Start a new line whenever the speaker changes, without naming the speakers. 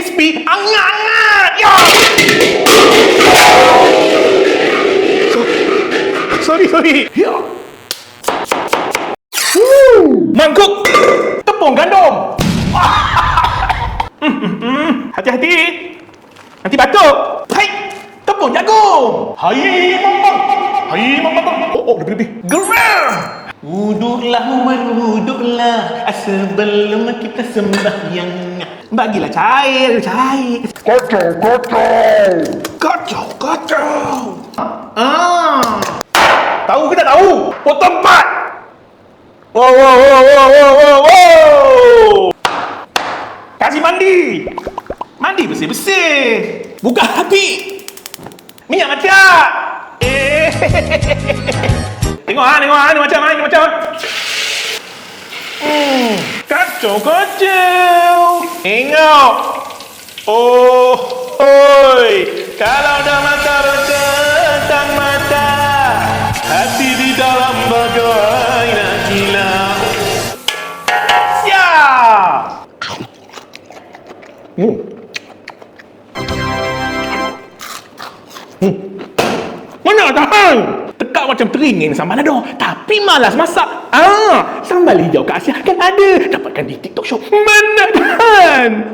crispy, angat-angat. Ya. Sorry, sorry. Ya. Mangkuk tepung gandum. Hati-hati. Nanti batuk. Hai. Tepung jagung. Hai, mamang. Hai, mamang. Oh, oh, lebih-lebih. Geram. Wuduklah, wuduklah sebelum kita sembahyang. Bagilah cair, cair.
Kacau, kacau.
Kacau, kacau. Ah. Tahu ke tak tahu? Potong empat. Wow, wow, wow, wow, wow, wow, wow. Kasih mandi. Mandi bersih-bersih. Buka api. Minyak mata. Eh. Tengok ah, tengok ah, ni macam ah, ni macam. Hmm, kacau, kacau. Tengok. Oh, oi. Kalau dah mata tentang mata, hati di dalam bagai nak gila. Siap. Hmm. Hmm. Mana tahan? Macam teringin sambal lado Tapi malas masak. Ah, Sambal hijau kat Asia kan ada. Dapatkan di TikTok shop. Mana tahan?